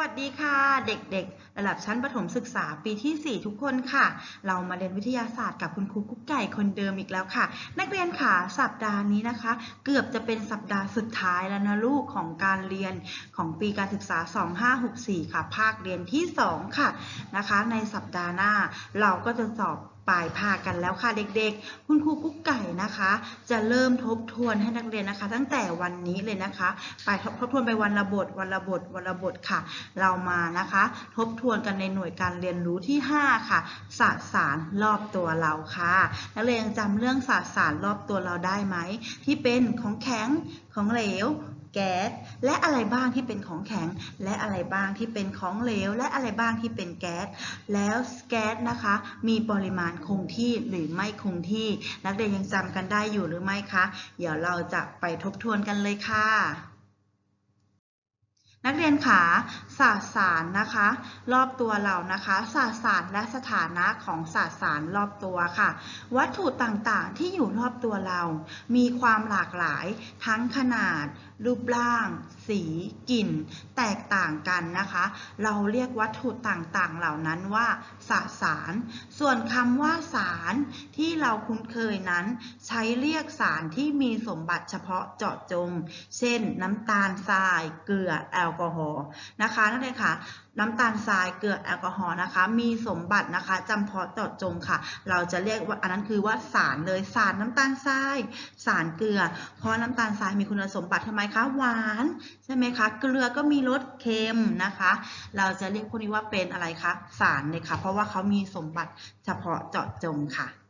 วัสดีค่ะเด็กๆ ระดับชั้นประถมศึกษาปีที่ 4 ทุกคนค่ะ เรามาเรียนวิทยาศาสตร์กับคุณครูกุ๊กไก่คนเดิมอีกแล้วค่ะ นักเรียนค่ะสัปดาห์นี้นะคะ เกือบจะเป็นสัปดาห์สุดท้ายแล้วนะลูกของการเรียนของปีการศึกษา 2564 ค่ะ ภาคเรียนที่ 2 ค่ะนะคะ ในสัปดาห์หน้าเราก็จะสอบ ปลายภาคกันแล้วค่ะเด็กๆ คุณครูกุ๊กไก่นะคะ จะเริ่มทบทวนให้นักเรียนนะคะ ตั้งแต่วันนี้เลยนะคะ ไปทบทวนไปวันละบทวันละบทวันละบทค่ะ เรามานะคะ ทบทวนกันในหน่วยการเรียนรู้ที่ 5 ค่ะสสารรอบตัวเราค่ะ นักเรียนยังจำเรื่องสสารรอบตัวเราได้ไหมที่เป็นของแข็งของเหลว แก๊ส และอะไรบ้างที่เป็นของแข็ง และอะไรบ้างที่เป็นของเหลว และอะไรบ้างที่เป็นแก๊ส แล้วแก๊สนะคะ มีปริมาณคงที่หรือไม่คงที่ นักเรียนยังจำกันได้อยู่หรือไม่คะ เดี๋ยวเราจะไปทบทวนกันเลยค่ะ นักเรียนขาสสารนะคะ รอบตัวเรานะคะสสารและสถานะของสสารรอบตัวค่ะ วัตถุต่างๆที่อยู่รอบตัวเรา มีความหลากหลายทั้งขนาด รูปร่าง สี กลิ่น แตกต่างกันนะคะ เราเรียกวัตถุต่างๆเหล่านั้นว่าสสาร ส่วนคำว่าสารที่เราคุ้นเคยนั้น ใช้เรียกสารที่มีสมบัติเฉพาะเจาะจง เช่น น้ำตาลทราย เกลือแอลลกอฮอล์นะคะนั่นเองค่ะน้ำตาลทรายเกลือแอลกอฮอล์นะคะ มีสมบัตินะคะจำเพาะเจาะจงค่ะ เราจะเรียกว่าอันนั้นคือว่าสารเลยสารน้ำตาลทราย สารเกลือ เพราะน้ำตาลทรายมีคุณสมบัติทำไมคะหวานใช่ไหมคะเกลือก็มีรสเค็มนะคะ เราจะเรียกพวกนี้ว่าเป็นอะไรคะสารเลยค่ะ เพราะว่าเขามีสมบัติเฉพาะเจาะจงค่ะ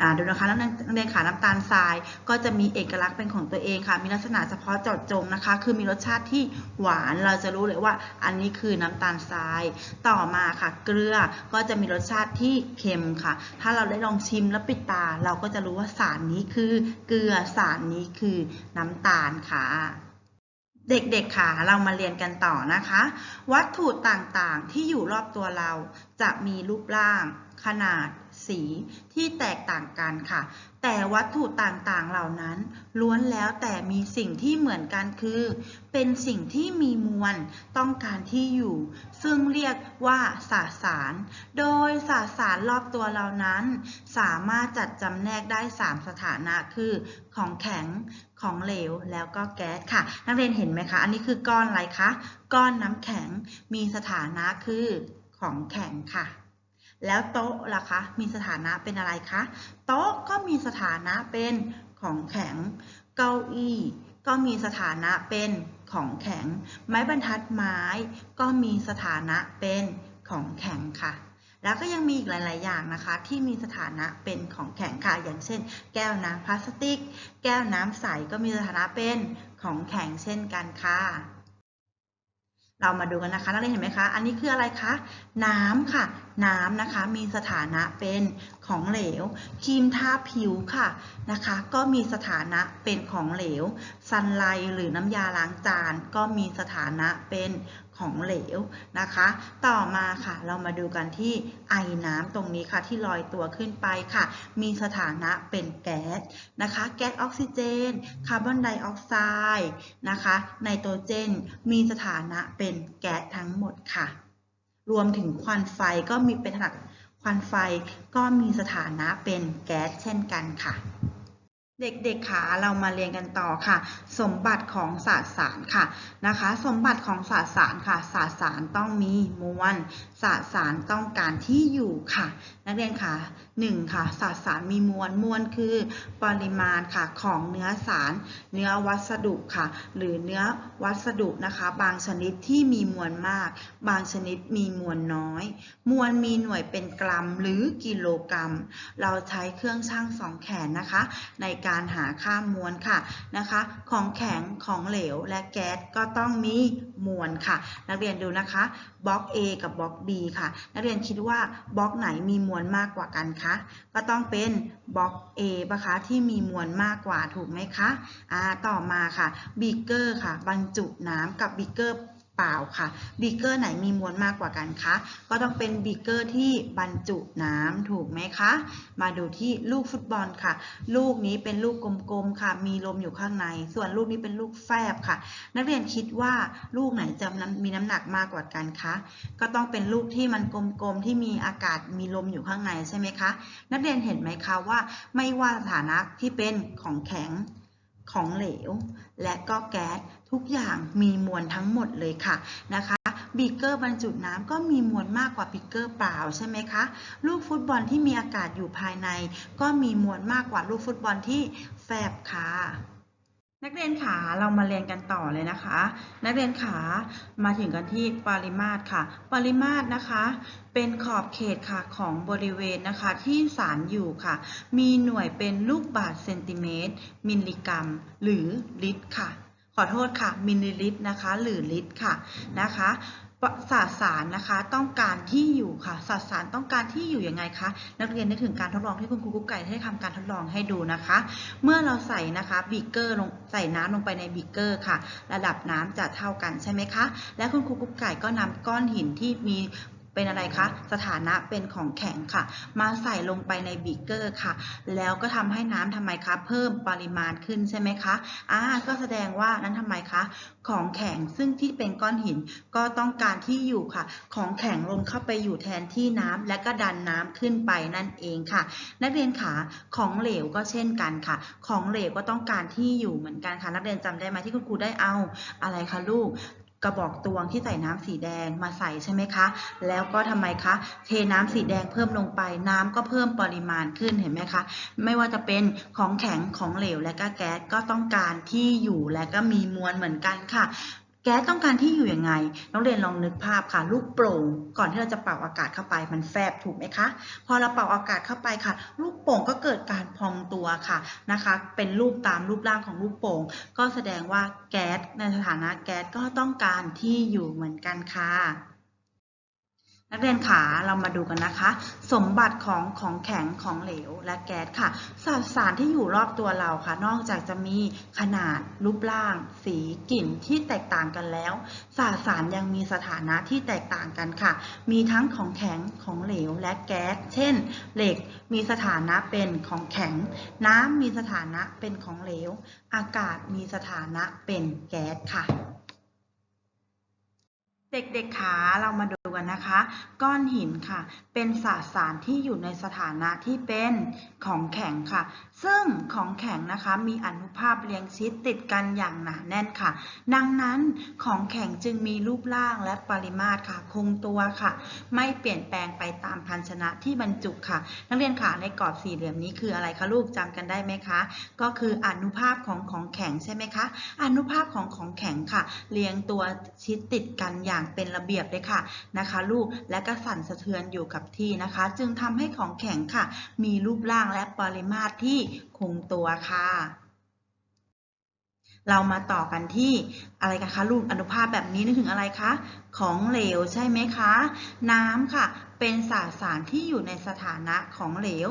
อ่าดูนะคะนักเรียนขาน้ำตาลทรายก็จะมีเอกลักษณ์เป็นของตัวเองค่ะ มีลักษณะเฉพาะเจาะจงนะคะ คือมีรสชาติที่หวานเราจะรู้เลยว่า อันนี้คือน้ำตาลทราย ต่อมาค่ะ เกลือก็จะมีรสชาติที่เค็มค่ะ ถ้าเราได้ลองชิมแล้วปิดตา เราก็จะรู้ว่าสารนี้คือเกลือสารนี้คือน้ำตาลค่ะ เด็กๆค่ะเรามาเรียนกันต่อนะคะ วัตถุต่างๆที่อยู่รอบตัวเราจะมีรูปร่าง ขนาด สีที่แตกต่างกันค่ะ แต่วัตถุต่างๆ เหล่านั้น ล้วนแล้วแต่มีสิ่งที่เหมือนกันคือ เป็นสิ่งที่มีมวลต้องการที่อยู่ ซึ่งเรียกว่าสสาร โดยสสารรอบตัวเรานั้น สามารถจัดจำแนกได้ 3 สถานะคือ ของแข็งของเหลวแล้วก็แก๊สค่ะ นักเรียนเห็นไหมคะ อันนี้คือก้อนอะไรคะ ก้อนน้ำแข็งมีสถานะคือของแข็งค่ะ แล้วโต๊ะล่ะคะ มีสถานะเป็นอะไรคะ โต๊ะก็มีสถานะเป็นของแข็ง เก้าอี้ก็มีสถานะเป็นของแข็ง ไม้บรรทัดไม้ ก็มีสถานะเป็นของแข็งค่ะ แล้วก็ยังมีอีกหลาย ๆ อย่างนะคะ ที่มีสถานะเป็นของแข็งค่ะ อย่างเช่น แก้วน้ำพลาสติก แก้วน้ำใสก็มีสถานะเป็นของแข็งเช่นกันค่ะ เรามาดูกันนะคะนักเรียนเห็นไหมคะ อันนี้คืออะไรคะ น้ำค่ะ น้ำนะคะ มีสถานะเป็นของเหลว ครีมทาผิวค่ะนะคะ ก็มีสถานะเป็นของเหลว ซันไลหรือน้ำยาล้างจาน ก็มีสถานะเป็น ของเหลวนะคะ ต่อมาค่ะเรามาดูกันที่ไอน้ำตรงนี้ค่ะที่ลอยตัวขึ้นไปค่ะ มีสถานะเป็นแก๊สนะคะ แก๊สออกซิเจน คาร์บอนไดออกไซด์นะคะไนโตรเจน มีสถานะเป็นแก๊สทั้งหมดค่ะ รวมถึงควันไฟก็มีเป็นขนาดควันไฟก็มีสถานะเป็นแก๊สเช่นกันค่ะ เด็กๆค่ะเรามาเรียนกันต่อค่ะ สมบัติของสสารค่ะนะคะ สมบัติของสสารค่ะสสารต้องมีมวลสสารต้องการที่อยู่ค่ะ นักเรียนค่ะหนึ่งค่ะสสารมีมวลมวลคือ ปริมาณค่ะของเนื้อสาร เนื้อวัสดุค่ะ หรือเนื้อวัสดุนะคะ บางชนิดที่มีมวลมาก บางชนิดมีมวลน้อย มวลมีหน่วยเป็นกรัมหรือกิโลกรัม เราใช้เครื่องชั่งสองแขนนะคะในการหาค่ามวลค่ะนะคะ ของแข็งของเหลวและแก๊สก็ต้องมีมวลค่ะ นักเรียนดูนะคะบล็อก A กับบล็อก B ค่ะ นักเรียนคิดว่าบล็อกไหนมีมวลมากกว่ากันคะก็ต้องเป็นบล็อก A ปะคะที่มีมวลมากกว่าถูกไหมคะอ่าต่อมาค่ะบีเกอร์ค่ะ บรรจุน้ำกับบีเกอร์ เปล่าค่ะบีเกอร์ไหนมีมวลมากกว่ากันคะ ก็ต้องเป็นบีเกอร์ที่บรรจุน้ำถูกไหมคะ มาดูที่ลูกฟุตบอลค่ะ ลูกนี้เป็นลูกกลมๆค่ะ มีลมอยู่ข้างใน ส่วนลูกนี้เป็นลูกแฟบค่ะ นักเรียนคิดว่าลูกไหนจะมีน้ำหนักมากกว่ากันคะ ก็ต้องเป็นลูกที่มันกลมๆที่มีอากาศมีลมอยู่ข้างในใช่ไหมคะ นักเรียนเห็นไหมคะว่า ไม่ว่าสถานะที่เป็นของแข็ง ของเหลว และก็แก๊สทุกอย่างมีมวลทั้งหมดเลยค่ะนะคะบีเกอร์บรรจุน้ำก็มีมวลมากกว่าบีเกอร์เปล่าใช่ไหมคะลูกฟุตบอลที่มีอากาศอยู่ภายใน ก็มีมวลมากกว่าลูกฟุตบอลที่แฟบค่ะ นักเรียนขาเรามาเรียนกันต่อเลยนะคะ นักเรียนขามาถึงกันที่ปริมาตรค่ะ ปริมาตรนะคะ เป็นขอบเขตค่ะของบริเวณนะคะที่สารอยู่ค่ะ มีหน่วยเป็นลูกบาศก์เซนติเมตร มิลลิกรัม หรือลิตรค่ะ ขอโทษค่ะ มิลลิลิตรนะคะ หรือลิตรค่ะนะคะ สสารนะคะต้องการที่อยู่ค่ะสสารต้องการที่อยู่ยังไงคะนักเรียนนึกถึงการทดลองที่คุณครูกุ๊กไก่ได้ทำการทดลองให้ดูนะคะ เมื่อเราใส่นะคะบีเกอร์ลงใส่น้ำลงไปในบีเกอร์ค่ะ ระดับน้ำจะเท่ากันใช่ไหมคะ และคุณครูกุ๊กไก่ก็นำก้อนหินที่มี เป็นอะไรคะ สถานะเป็นของแข็งค่ะ มาใส่ลงไปในบีเกอร์ค่ะ แล้วก็ทำให้น้ำทำไมคะ เพิ่มปริมาณขึ้นใช่ไหมคะ อ่า ก็แสดงว่านั้นทำไมคะ ของแข็งซึ่งที่เป็นก้อนหินก็ต้องการที่อยู่ค่ะ ของแข็งลงเข้าไปอยู่แทนที่น้ำและก็ดันน้ำขึ้นไปนั่นเองค่ะ นักเรียนขาของเหลวก็เช่นกันค่ะ ของเหลวก็ต้องการที่อยู่เหมือนกันค่ะ นักเรียนจำได้ไหมที่คุณครูได้เอาอะไรคะลูก กระบอกตวงที่ใส่น้ำสีแดงมาใส่ใช่ไหมคะ แล้วก็ทำไมคะ เทน้ำสีแดงเพิ่มลงไป น้ำก็เพิ่มปริมาณขึ้นเห็นไหมคะ ไม่ว่าจะเป็นของแข็งของเหลวและก็แก๊สก็ต้องการที่อยู่และก็มีมวลเหมือนกันค่ะ แก๊สต้องการที่อยู่ยังไง น้องเรียนลองนึกภาพค่ะ ลูกโปร่ง ก่อนที่เราจะเป่าอากาศเข้าไป มันแฟบถูกไหมคะ พอเราเป่าอากาศเข้าไปค่ะ ลูกโป่งก็เกิดการพองตัวค่ะนะคะ เป็นรูปตามรูปร่างของลูกโป่ง ก็แสดงว่าแก๊สในสถานะแก๊สก็ต้องการที่อยู่เหมือนกันค่ะ นักเรียนขาเรามาดูกันนะคะ สมบัติของของแข็งของเหลวและแก๊สค่ะสสารที่อยู่รอบตัวเราค่ะ นอกจากจะมีขนาดรูปร่าง สีกลิ่นที่แตกต่างกันแล้วสสารยังมีสถานะที่แตกต่างกันค่ะ มีทั้งของแข็งของเหลวและแก๊สเช่น เหล็กมีสถานะเป็นของแข็ง น้ำมีสถานะเป็นของเหลว อากาศมีสถานะเป็นแก๊สค่ะ เด็กๆขาเรามาดู กันนะคะ ก้อนหินค่ะ เป็นสสารที่อยู่ในสถานะที่เป็นของแข็งค่ะ ซึ่งของแข็งนะคะมีอนุภาคเรียงชิดติดกันอย่างหนาแน่นค่ะ ดังนั้นของแข็งจึงมีรูปร่างและปริมาตรค่ะ คงตัวค่ะ ไม่เปลี่ยนแปลงไปตามภาชนะที่บรรจุค่ะ นักเรียนค่ะในกรอบสี่เหลี่ยมนี้คืออะไรคะลูกจำกันได้ไหมคะ ก็คืออนุภาคของของแข็งใช่ไหมคะ อนุภาคของของแข็งค่ะ เรียงตัวชิดติดกันอย่างเป็นระเบียบเลยค่ะนะคะลูกและก็สั่นสะเทือนอยู่กับที่นะคะ จึงทำให้ของแข็งค่ะ มีรูปร่างและปริมาตรที่คงตัวค่ะเรามาต่อกันที่อะไรกันคะลูกอนุภาคแบบนี้นึกถึงอะไรคะ ของเหลวใช่ไหมคะ น้ำค่ะ เป็นสสารที่อยู่ในสถานะของเหลว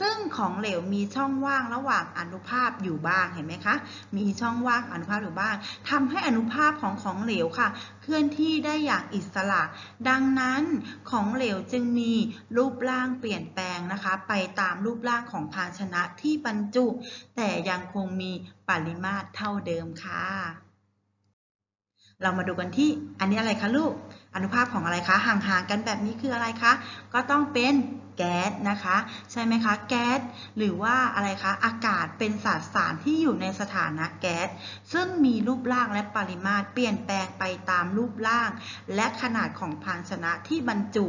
ซึ่งของเหลวมีช่องว่างระหว่างอนุภาคอยู่บ้างเห็นไหมคะ มีช่องว่างอนุภาคอยู่บ้างทำให้อนุภาคของของเหลวค่ะ เคลื่อนที่ได้อย่างอิสระ ดังนั้นของเหลวจึงมีรูปร่างเปลี่ยนแปลงนะคะ ไปตามรูปร่างของภาชนะที่บรรจุ แต่ยังคงมีปริมาตรเท่าเดิมค่ะ เรามาดูกันที่อันนี้อะไรคะลูก อนุภาคของอะไรคะ ห่างๆกันแบบนี้คืออะไรคะ ก็ต้องเป็นแก๊สนะคะ ใช่ไหมคะ แก๊สหรือว่าอะไรคะ อากาศ เป็นสารสารที่อยู่ในสถานะแก๊ส ซึ่งมีรูปร่างและปริมาตรเปลี่ยนแปลงไปตามรูปร่าง และขนาดของภาชนะที่บรรจุ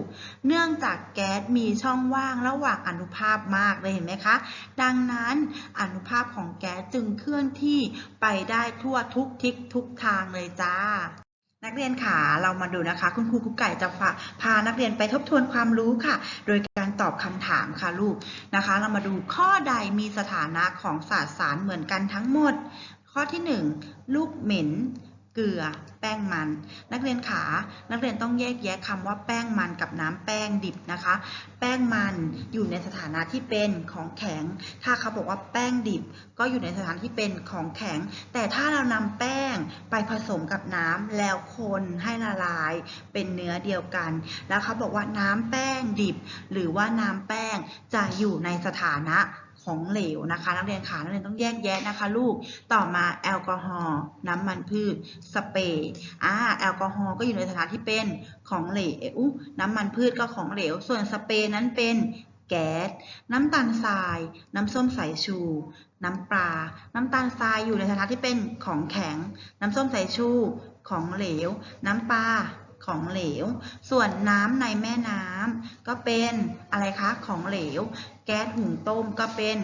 เนื่องจากแก๊สมีช่องว่างระหว่างอนุภาคมากเลยเห็นไหมคะ ดังนั้นอนุภาคของแก๊สจึงเคลื่อนที่ไปได้ทั่วทุกทิศทุกทางเลยจ้านักเรียนขาเรามาดูนะคะ คุณครูกุ๊กไก่จะพาพานักเรียนไปทบทวนความรู้ค่ะ โดยการ ตอบคำถามค่ะลูกนะคะ เรามาดูข้อใดมีสถานะของสสารเหมือนกันทั้งหมด ข้อที่ 1 ลูกเหม็น เกลือ แป้งมัน นักเรียนขา นักเรียนต้องแยกแยะคำว่าแป้งมันกับน้ำแป้งดิบนะคะ แป้งมันอยู่ในสถานะที่เป็นของแข็ง ถ้าเขาบอกว่าแป้งดิบ ก็อยู่ในสถานะที่เป็นของแข็ง แต่ถ้าเรานำแป้งไปผสมกับน้ำแล้วคนให้ละลาย เป็นเนื้อเดียวกัน แล้วเขาบอกว่าน้ำแป้งดิบ หรือว่าน้ำแป้งจะอยู่ในสถานะ ของเหลวนะคะนักเรียนขานักเรียนต้องแยกแยะนะคะ ลูกต่อมาแอลกอฮอล์น้ำมันพืชสเปรย์อ่าแอลกอฮอล์ก็อยู่ในสถานที่เป็นของเหลว น้ำมันพืชก็ของเหลว ส่วนสเปรย์นั้นเป็นแก๊ส น้ำตาลทราย น้ำส้มสายชู น้ำปลา น้ำตาลทรายอยู่ในสถานที่เป็นของแข็ง น้ำส้มสายชู ของเหลว น้ำปลา ของเหลว ส่วนน้ำในแม่น้ำก็เป็นอะไรคะ ของเหลว แก๊สหุงต้มก็เป็น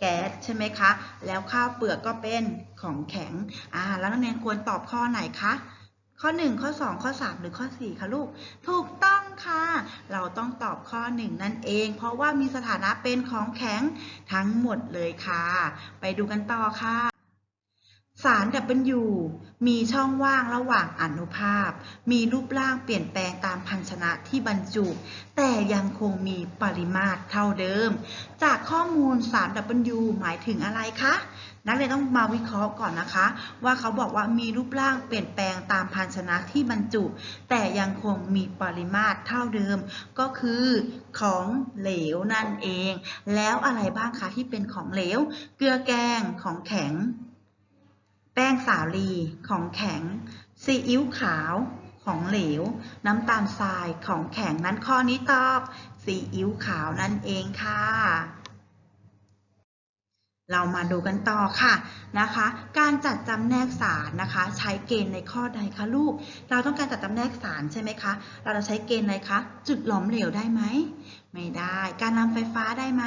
แก๊สใช่ไหมคะ แล้วข้าวเปลือกก็เป็นของแข็ง อ่า แล้วนักเรียนควรตอบข้อไหนคะ ข้อ 1 ข้อ 2 ข้อ 3 หรือข้อ 4 คะลูก ถูกต้องค่ะ เราต้องตอบข้อ 1 นั่นเอง เพราะว่ามีสถานะเป็นของแข็งทั้งหมดเลยค่ะ ไปดูกันต่อค่ะ สาร W มีช่องว่างระหว่างอนุภาคมีรูปร่างเปลี่ยนแปลงตามพันชนะที่บรรจุ แต่ยังคงมีปริมาตรเท่าเดิม จากข้อมูลสาร W หมายถึงอะไรคะ นักเรียนต้องมาวิเคราะห์ก่อนนะคะ ว่าเขาบอกว่ามีรูปร่างเปลี่ยนแปลงตามภาชนะที่บรรจุ แต่ยังคงมีปริมาตรเท่าเดิม ก็คือของเหลวนั่นเอง แล้วอะไรบ้างคะที่เป็นของเหลว เกลือแกงของแข็ง แป้งสาลีของแข็ง ซีอิ๊วขาวของเหลว น้ำตาลทรายของแข็งนั้นข้อนี้ตอบ ซีอิ๊วขาวนั่นเองค่ะ เรามาดูกันต่อค่ะนะคะ การจัดจำแนกสารนะคะ ใช้เกณฑ์ในข้อใดคะลูก เราต้องการจัดจำแนกสารใช่ไหมคะ เราจะใช้เกณฑ์อะไรคะ จุดหลอมเหลวได้ไหม ไม่ได้ การนำไฟฟ้าได้ไหม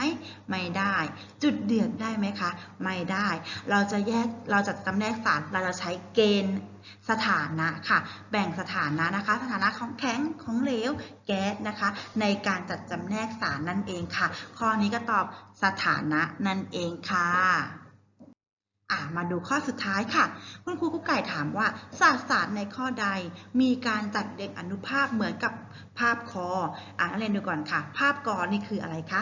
ไม่ได้ จุดเดือดได้ไหมคะ ไม่ได้ เราจะแยก เราจะจำแนกสาร เราจะใช้เกณฑ์ สถานะค่ะ แบ่งสถานะนะคะ สถานะของแข็งของเหลว แก๊สนะคะ ในการจัดจำแนกสารนั่นเองค่ะ ข้อนี้ก็ตอบสถานะนั่นเองค่ะมาดูข้อสุดท้ายค่ะ คุณครูกุ๊กไก่ถามว่าศาสตร์ศาสตร์ในข้อใด มีการจัดเรียงอนุภาคเหมือนกับภาพคออะนักเรียนดูก่อนค่ะ ภาพกอนี่คืออะไรคะ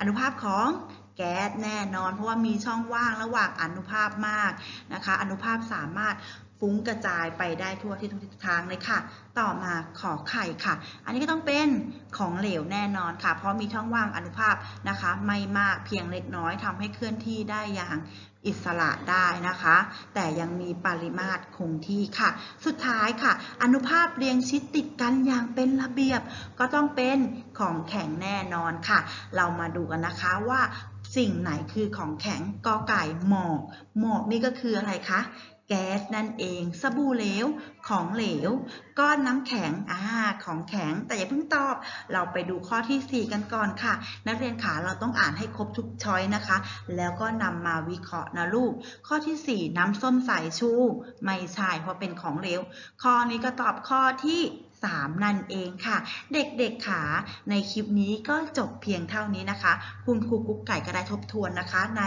อนุภาคของแก๊สแน่นอน เพราะว่ามีช่องว่างระหว่างอนุภาคมากนะคะ อนุภาคสามารถ ฟุ้งกระจายไปได้ทั่วที่ทุกทิศทางเลยค่ะ ต่อมาขอไข่ค่ะ อันนี้ก็ต้องเป็นของเหลวแน่นอนค่ะ เพราะมีช่องว่างอนุภาคนะคะ ไม่มากเพียงเล็กน้อยทำให้เคลื่อนที่ได้อย่างอิสระได้นะคะ แต่ยังมีปริมาตรคงที่ค่ะ สุดท้ายค่ะ อนุภาคเรียงชิดติดกันอย่างเป็นระเบียบ ก็ต้องเป็นของแข็งแน่นอนค่ะ เรามาดูกันนะคะว่าสิ่งไหนคือของแข็งกอไก่หมอก หมอกนี่ก็คืออะไรคะ แก๊สนั่นเอง สบู่เหลว ของเหลว ก้อนน้ำแข็งอ่าของแข็ง แต่อย่าเพิ่งตอบ เราไปดูข้อทีสี่ 4 กันก่อนค่ะ นักเรียนขาเราต้องอ่านให้ครบทุกช้อยนะคะ แล้วก็นำมาวิเคราะห์นะลูก ข้อทีสี่4 น้ำส้มสายชู ไม่ใช่เพราะเป็นของเหลว ข้อนี้ก็ตอบข้อที่ 3 นั่นเองค่ะ เด็กๆขาในคลิปนี้ก็จบเพียงเท่านี้นะคะ คุณครูกุ๊กไก่ก็ได้ทบทวนนะคะ ใน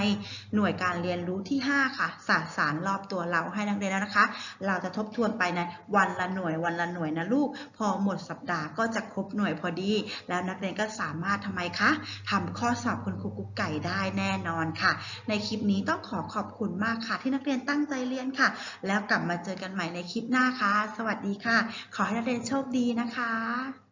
หน่วยการเรียนรู้ที่ 5 ค่ะศาสตร์สารรอบตัวเราให้นักเรียนแล้วนะคะ เราจะทบทวนไปในวันละหน่วยวันละหน่วยนะลูก พอหมดสัปดาห์ก็จะครบหน่วยพอดี แล้วนักเรียนก็สามารถทำไมคะทำข้อสอบคุณครูกุ๊กไก่ได้แน่นอนค่ะ ในคลิปนี้ต้องขอขอบคุณมากค่ะ ที่นักเรียนตั้งใจเรียนค่ะ แล้วกลับมาเจอกันใหม่ในคลิปหน้าค่ะ สวัสดีค่ะ ขอให้นักเรียนโชคคดีนะคะ